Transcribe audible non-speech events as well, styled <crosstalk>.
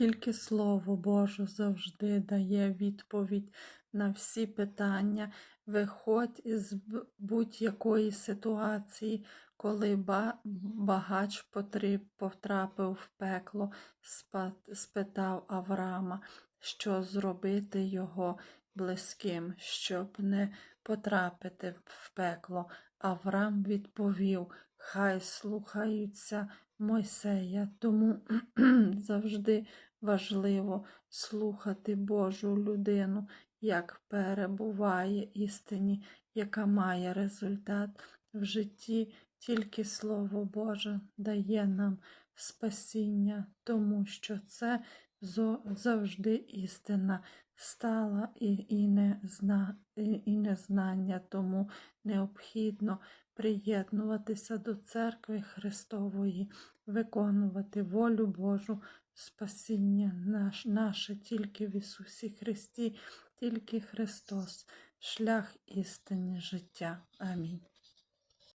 Тільки Слово Боже завжди дає відповідь на всі питання. Виходь із будь-якої ситуації, коли багач потрапив в пекло, спитав Авраама, що зробити його близьким, щоб не потрапити в пекло. Авраам відповів: Хай слухаються Мойсея, тому <clears throat> завжди важливо слухати Божу людину, як перебуває істині, яка має результат в житті. Тільки Слово Боже дає нам спасіння, тому що це завжди істина стала і, і, не зна, і, і незнання, тому необхідно приєднуватися до церкви Христової, виконувати волю Божу, спасіння наш, наше тільки в Ісусі Христі, тільки Христос, шлях істини життя. Амінь.